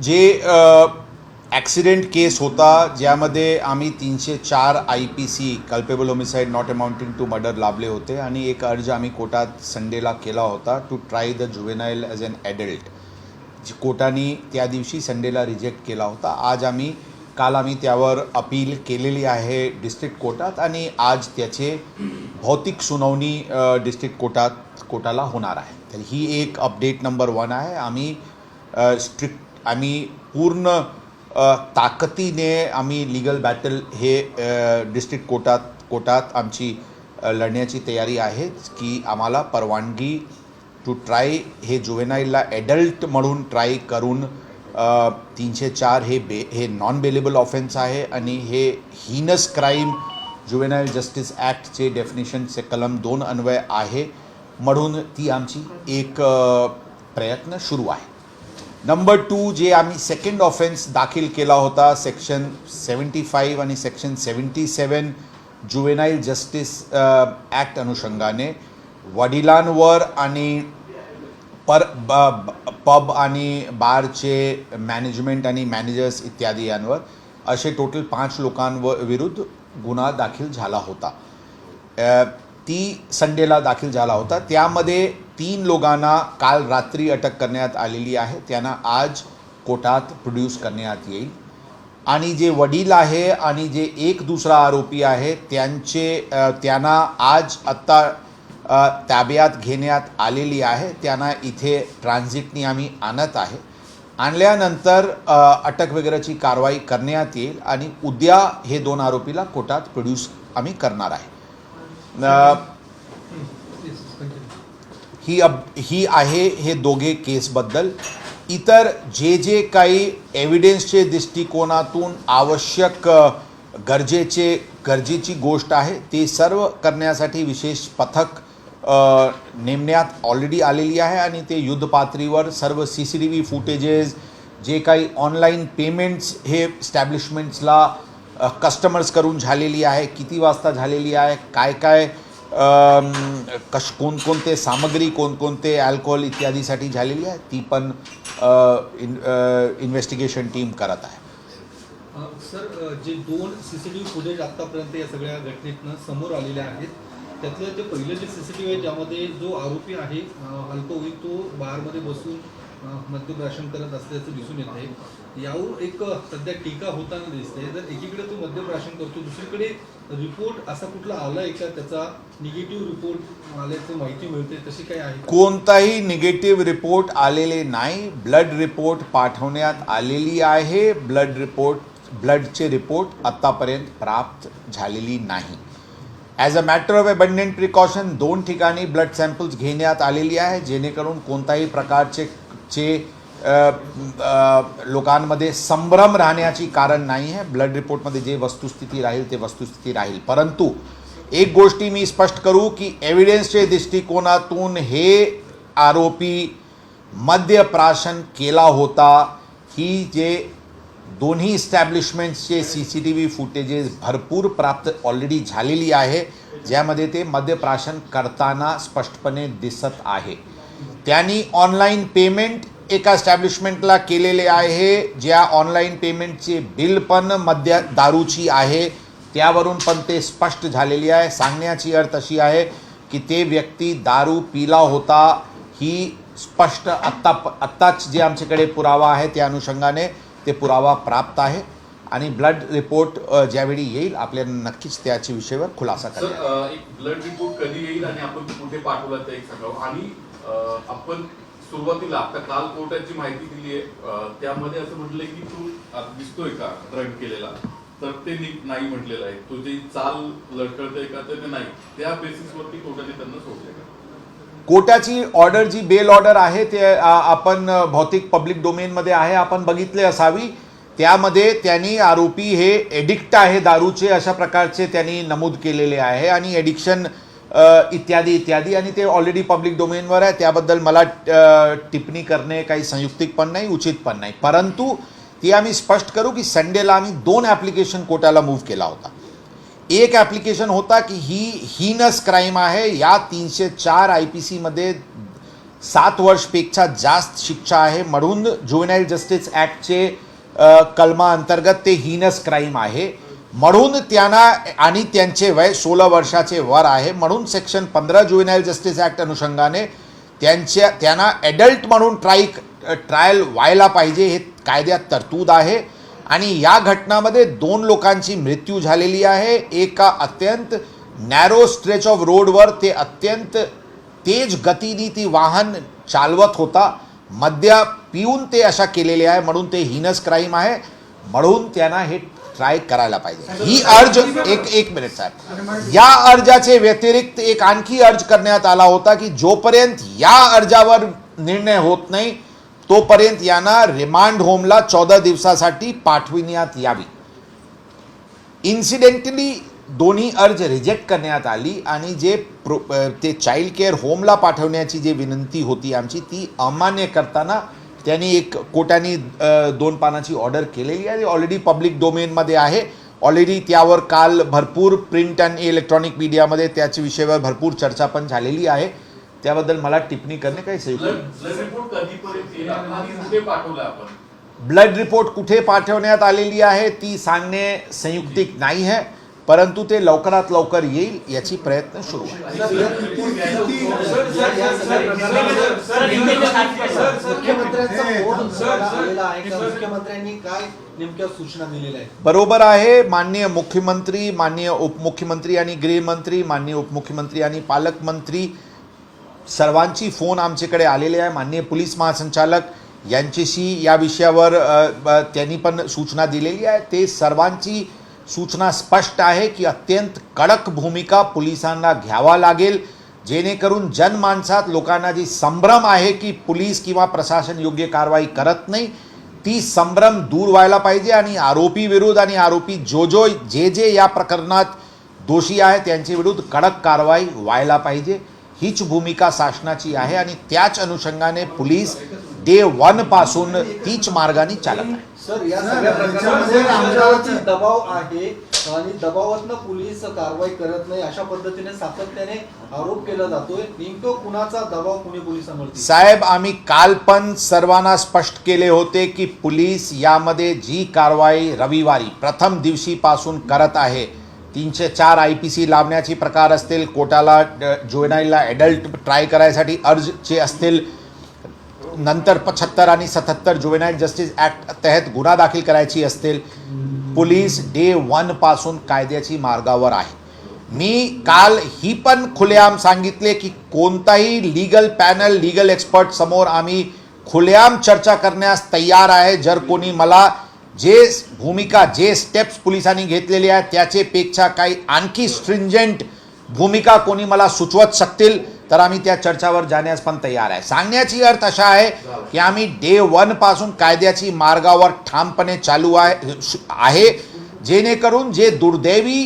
जे ॲक्सिडेंट केस होता ज्यामध्ये आम्ही तीनशे चार I P C culpable homicide not amounting to murder लाभले होते. आणि एक अर्ज आम्ही कोर्टात संडेला केला होता to try the juvenile as an adult जी कोर्टाने त्या दिवशी संडेला रिजेक्ट केला होता. आज आम्ही काल आम्ही त्यावर अपील केलेली आहे डिस्ट्रिक्ट कोर्टात आणि आज त्याचे भौतिक सुनावणी डिस्ट्रिक्ट कोर्टात कोर्टाला होणार आहे. तर ही एक अपडेट नंबर वन आहे. आम्ही स्ट्रिक्ट आम्ही पूर्ण ताकदीने आम्ही लिगल बॅटल हे डिस्ट्रिक्ट कोर्टात कोर्टात आमची लढण्याची तयारी आहे की आम्हाला परवानगी टू ट्राय हे जुवेनाईलला ॲडल्ट म्हणून ट्राय करून तीनशे चार हे बे हे नॉन बेलेबल ऑफेन्स आहे आणि हे हीनस क्राईम जुवेनाईल जस्टिस ॲक्टचे डेफिनेशनचे कलम दोन अन्वय आहे म्हणून ती आमची एक प्रयत्न सुरू आहे. नंबर टू जे आम्ही सेकंड ऑफेन्स दाखल केला होता सेक्शन सेवन्टी फाईव्ह आणि section seventy seven juvenile justice act अनुषंगाने वडिलांवर आणि पर ब ब- पब आणि बारचे मॅनेजमेंट आणि मॅनेजर्स इत्यादी यांवर असे टोटल पाच लोकांवर विरुद्ध गुन्हा दाखल झाला होता. Uh, ती संडेला दाखल झाला होता. त्यामध्ये तीन लोकांना काल रात्री अटक करण्यात आलेली आहे. त्यांना आज कोर्टात प्रोड्यूस करण्यात येईल. आणि जे वडील आहे आणि जे एक दुसरा आरोपी आहे त्यांचे त्यांना आज आत्ता ताब्यात घेण्यात आलेली आहे. त्यांना इथे ट्रान्झिटनी आम्ही आणत आहे. आणल्यानंतर अटक वगैरेची कारवाई करण्यात येईल आणि उद्या हे दोन आरोपीला कोर्टात प्रोड्यूस आम्ही करणार आहे. ही अब ही आहे हे दोघे केसबद्दल. इतर जे जे काही एव्हिडेन्सचे दृष्टिकोनातून आवश्यक गरजेचे गरजेची गोष्ट आहे ते सर्व करण्यासाठी विशेष पथक नेमण्यात ऑलरेडी आलेली आहे आणि ते युद्धपातळीवर सर्व C C T V footages जे काही ऑनलाईन पेमेंट्स हे स्टॅब्लिशमेंट्सला कस्टमर्स करून झालेली आहे किती वाजता झालेली आहे काय काय कश कोणकोणते सामग्री कोणकोणते अल्कोहोल इत्यादीसाठी झालेली आहे? ती पण इन इन्व्हेस्टिगेशन टीम करत आहे. सर जे दोन C C T V footage आत्तापर्यंत या सगळ्या घटनेतनं समोर आलेले आहेत त्यातलं जे पहिलं जे सी सी टी व्ही आहे ज्यामध्ये जो आरोपी आहे अ, अल्पवयीन तो बारमध्ये बसून अ, मद्यप्राशन करत असल्याचं दिसून येत आहे यावर एक सध्या टीका होताना दिसते. जर एकीकडे तो मद्यप्राशन करतो दुसरीकडे रिपोर्ट असा कुठला आला का? त्याचा निगेटिव्ह रिपोर्ट आल्याची माहिती मिळते. तशी काही आहे? कोणताही निगेटिव्ह रिपोर्ट आलेले नाही. ब्लड रिपोर्ट पाठवण्यात आलेली आहे. ब्लड रिपोर्ट ब्लडचे रिपोर्ट आत्तापर्यंत प्राप्त झालेली नाही. As a matter of abundant precaution दोन ठिकाणी ब्लड सॅम्पल्स घेण्यात आलेली आहे. जेणेकरून कोणताही प्रकारचे चे लोकांमध्ये संभ्रम राहण्याची कारण नाही आहे. ब्लड रिपोर्टमध्ये जे वस्तुस्थिती राहील ते वस्तुस्थिती राहील. परंतु एक गोष्टी मी स्पष्ट करू की एव्हिडन्सच्या दृष्टिकोनातून हे आरोपी मद्यप्राशन केला होता. ही जे दोन्ही इस्टॅब्लिशमेंट्सचे C C T V footages भरपूर प्राप्त ऑलरेडी झालेली आहे. ज्यामध्ये ते मद्यप्राशन करताना स्पष्टपणे दिसत आहे. त्यांनी ऑनलाईन पेमेंट एका स्टॅब्लिशमेंटला केलेले आहे. ज्या ऑनलाईन पेमेंटचे बिल पण मद्य दारूची आहे. त्यावरून पण ते स्पष्ट झालेली आहे. सांगण्याची अर्थ अशी आहे की ते व्यक्ती दारू पिला होता ही स्पष्ट आत्ता आत्ताच जे आमच्याकडे पुरावा आहे त्या अनुषंगाने ते पुरावा प्राप्त आहे. आणि ब्लड रिपोर्ट ज्यावेळी येईल आपल्याला नक्कीच त्याच्या विषयावर खुलासा करेल ब्लड रिपोर्ट कधी येईल आणि आपण कुठे पाठवला ते सांगावं आणि आपण सुरुवातीला आता काल कोर्टाची माहिती दिली आहे. त्यामध्ये असं म्हटलंय की तू दिसतोय का ड्रग केलेला? तर ते नाही म्हटलेलं आहे. तुझी चाल लढकळतंय का तर ते नाही त्या बेसिसवरती कोर्टाने त्यांना सोडले का? कोर्टाची ऑर्डर जी बेल ऑर्डर आहे ते आपण भौतिक पब्लिक डोमेनमध्ये आहे आपण बघितले असावी. त्यामध्ये त्यांनी आरोपी हे एडिक्ट आहे दारूचे अशा प्रकारचे त्यांनी नमूद केलेले आहे. आणि एडिक्शन इत्यादी इत्यादी. आणि ते ऑलरेडी पब्लिक डोमेनवर आहे. त्याबद्दल मला टिप्पणी करणे काही संयुक्तिक पण नाही उचित पण नाही. परंतु ती आम्ही स्पष्ट करू की संडेला आम्ही दोन ॲप्लिकेशन कोर्टाला मूव्ह केला होता. एक ॲप्लिकेशन होता की ही हीनस क्राईम आहे. या तीनशे चार आय पी सीमध्ये सात वर्षपेक्षा जास्त शिक्षा आहे. म्हणून जुवेनाईल जस्टिस ॲक्टचे कलमा कलमाअंतर्गत ते हीनस क्राईम आहे. म्हणून त्यांना आणि त्यांचे वय सोळा वर्षाचे वर आहे. म्हणून सेक्शन पंधरा जुवेनाईल जस्टिस ॲक्ट अनुषंगाने त्यांच्या त्यांना ॲडल्ट म्हणून ट्राय ट्रायल व्हायला पाहिजे हे कायद्यात तरतूद आहे. आणि या घटनामध्ये दोन लोकांची मृत्यू झालेली आहे. एका अत्यंत नॅरो स्ट्रेच ऑफ रोडवर ते अत्यंत तेज गतीने ती वाहन चालवत होता. मद्या पिऊन ते अशा केलेले आहे. म्हणून ते हिनस क्राईम आहे. म्हणून त्यांना हे ट्राय करायला पाहिजे. ही अर्ज एक एक मिनिट साहेब. या अर्जाचे व्यतिरिक्त एक आणखी अर्ज करण्यात आला होता की जोपर्यंत या अर्जावर निर्णय होत नाही तोपर्यंत यांना रिमांड होमला चौदा दिवसासाठी पाठविण्यात यावी. इन्सिडेंटली दोन्ही अर्ज रिजेक्ट करण्यात आली आणि जे प्रो ते चाइल्ड केअर होमला पाठवण्याची जी विनंती होती आमची ती अमान्य करताना त्यांनी एक कोट्यानी दोन पानाची ऑर्डर केलेली आहे. ऑलरेडी पब्लिक डोमेनमध्ये आहे. ऑलरेडी त्यावर काल भरपूर प्रिंट आणि इलेक्ट्रॉनिक मीडियामध्ये त्याच्या विषयावर भरपूर चर्चा पण झालेली आहे. त्याबद्दल मला टिप्पणी करणे काही आपण? ब्लड रिपोर्ट कुठे पाठवण्यात आलेली आहे ती सांगणे संयुक्तिक नाही आहे. परंतु ते लवकरात लवकर येईल याची प्रयत्न सुरू आहे. बरोबर आहे. माननीय मुख्यमंत्री माननीय उपमुख्यमंत्री आणि गृहमंत्री माननीय उपमुख्यमंत्री आणि पालकमंत्री सर्वांची फोन आमच्याकडे आलेले आहे. माननीय पोलीस महासंचालक यांच्याशी या विषयावर त्यांनी पण सूचना दिलेली आहे. ते सर्वांची सूचना स्पष्ट आहे की अत्यंत कडक भूमिका पोलिसांना घ्यावा लागेल. जेणेकरून जनमानसात लोकांना जी संभ्रम आहे की पोलीस किंवा प्रशासन योग्य कारवाई करत नाही ती संभ्रम दूर व्हायला पाहिजे आणि आरोपी विरुद्ध आणि आरोपी जो जो जे जे या प्रकरणात दोषी आहे त्यांच्या विरुद्ध कडक कारवाई व्हायला पाहिजे. हीच भूमिका शासनाची आहे आणि त्याच अनुषंगाने पोलीस डे वनपासून तीच मार्गाने चालत आहे सर या सगळ्या प्रकरणामध्ये आमच्यावरती दबाव आहे आणि दबावातनं पोलीस कारवाई करत नाही अशा पद्धतीने सातत्याने आरोप केला जातोय. नेमकं कुणाचा दबाव पुणे पोलिसांवरती? साहेब आम्ही काल पण सर्वांना स्पष्ट केले होते की पोलीस यामध्ये जी कारवाई रविवारी प्रथम दिवशीपासून करत आहे. तीनशे चार आय पी सी लावण्याची प्रकार असतील कोटाला जोनाईला ॲडल्ट ट्राय करायसाठी अर्जचे असतील नंतर पचहत्तर आणि सत्याहत्तर जुवेनाईल जस्टिस ॲक्ट तहत गुन्हा दाखल करायची असतील पोलीस डे वनपासून कायद्याची मार्गावर आहे. मी काल ही पण खुलेआम सांगितले की कोणताही लीगल पॅनल लीगल एक्सपर्ट समोर आम्ही खुलेआम चर्चा करण्यास तयार आहे. जर कोणी मला जे भूमिका जे स्टेप्स पोलिसांनी घेतलेले आहेत त्याचेपेक्षा काही आणखी स्ट्रिंजंट भूमिका कोणी मला सुचवत शकतील तर आम्ही त्या चर्चावर जाण्यास पण तयार आहे. सांगण्याची अर्थ अशा आहे की आम्ही डे वनपासून कायद्याची मार्गावर ठामपणे चालू आहे आहे. जेणेकरून जे दुर्दैवी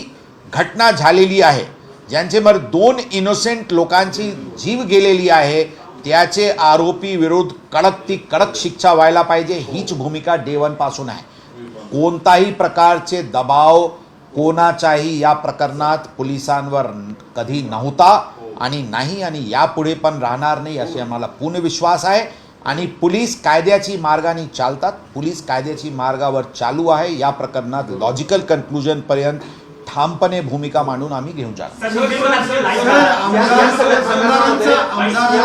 घटना झालेली आहे ज्यांचे मर दोन इनोसेंट लोकांची जीव गेलेली आहे त्याचे आरोपी विरोध कडक ती कडक शिक्षा व्हायला पाहिजे हीच भूमिका डे वनपासून आहे. कोणताही प्रकारचे दबाव कोणाचाही या प्रकरणात पोलिसांवर कधी नव्हता. आणि नाही आणि यापुढे पण राहणार नाही असे आम्हाला पूर्ण विश्वास आहे. आणि पोलीस कायद्याची मार्गाने चालतात. पोलीस कायद्याची मार्गावर चालू आहे. या प्रकरणात लॉजिकल कन्क्लुजनपर्यंत ठामपणे भूमिका मांडून आम्ही घेऊन जाणार.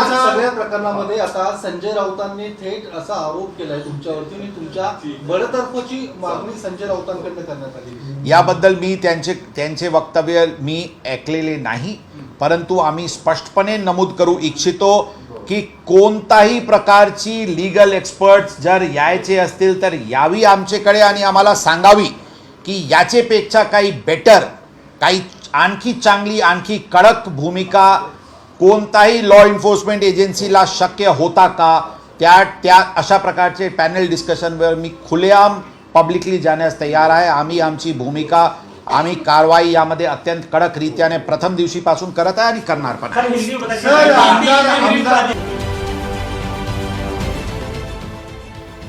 सगळ्या प्रकरणामध्ये आता संजय राऊतांनी थेट असा आरोप केलाय तुमच्यावरती. आणि तुमच्या बडतर्फची मागणी संजय राऊतांकडनं करण्यात आली. याबद्दल मी त्यांचे त्यांचे वक्तव्य मी ऐकलेले नाही. परंतु आम्ही स्पष्टपणे नमूद करू इच्छितो की कोणताही प्रकारची लीगल एक्सपर्ट्स जर यायचे असतील तर यावी आमच्याकडे आणि आम्हाला सांगावी. की याचेपेक्षा काही बेटर काही आणखी चांगली आणखी कडक भूमिका कोणताही लॉ एन्फोर्समेंट एजन्सीला शक्य होता का? त्या त्या अशा प्रकारचे पॅनल डिस्कशनवर मी खुलेआम पब्लिकली जाण्यास तयार आहे. आम्ही आमची भूमिका आम्ही कारवाई यामध्ये अत्यंत कडक रीत्याने प्रथम दिवशीपासून करत आहे आणि करणार पण